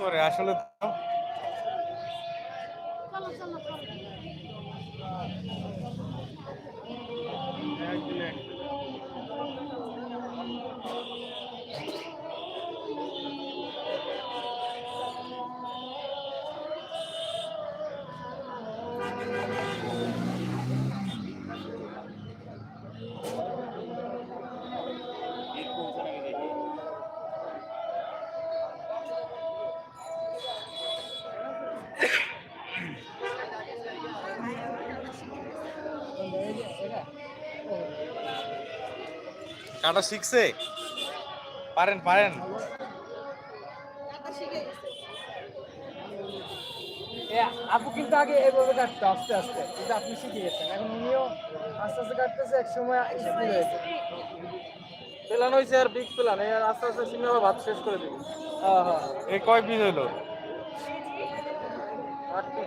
করে আসলে তো চলো চলো কাটা শিখছে? পারেন পারেন। এ, আপু কিন্তু আগে এভাবে কাটতো আস্তে আস্তে। কিন্তু আপনি শিখে গেছেন। এখন উনিও আস্তে আস্তে কাটতেছে এক সময় স্কুল হয়েছে প্ল্যান হয়েছে আর বিগ প্ল্যান। এর আস্তে আস্তে সিনেমা ভাত শেষ করে দিবি। হ্যাঁ হ্যাঁ। এ কয় পিস হলো কি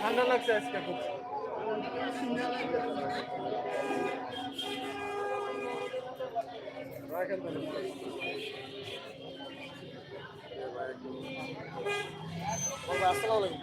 ঠান্ডা লাগছে আজকে খুব। রাখেন তাহলে আসসালামু আলাইকুম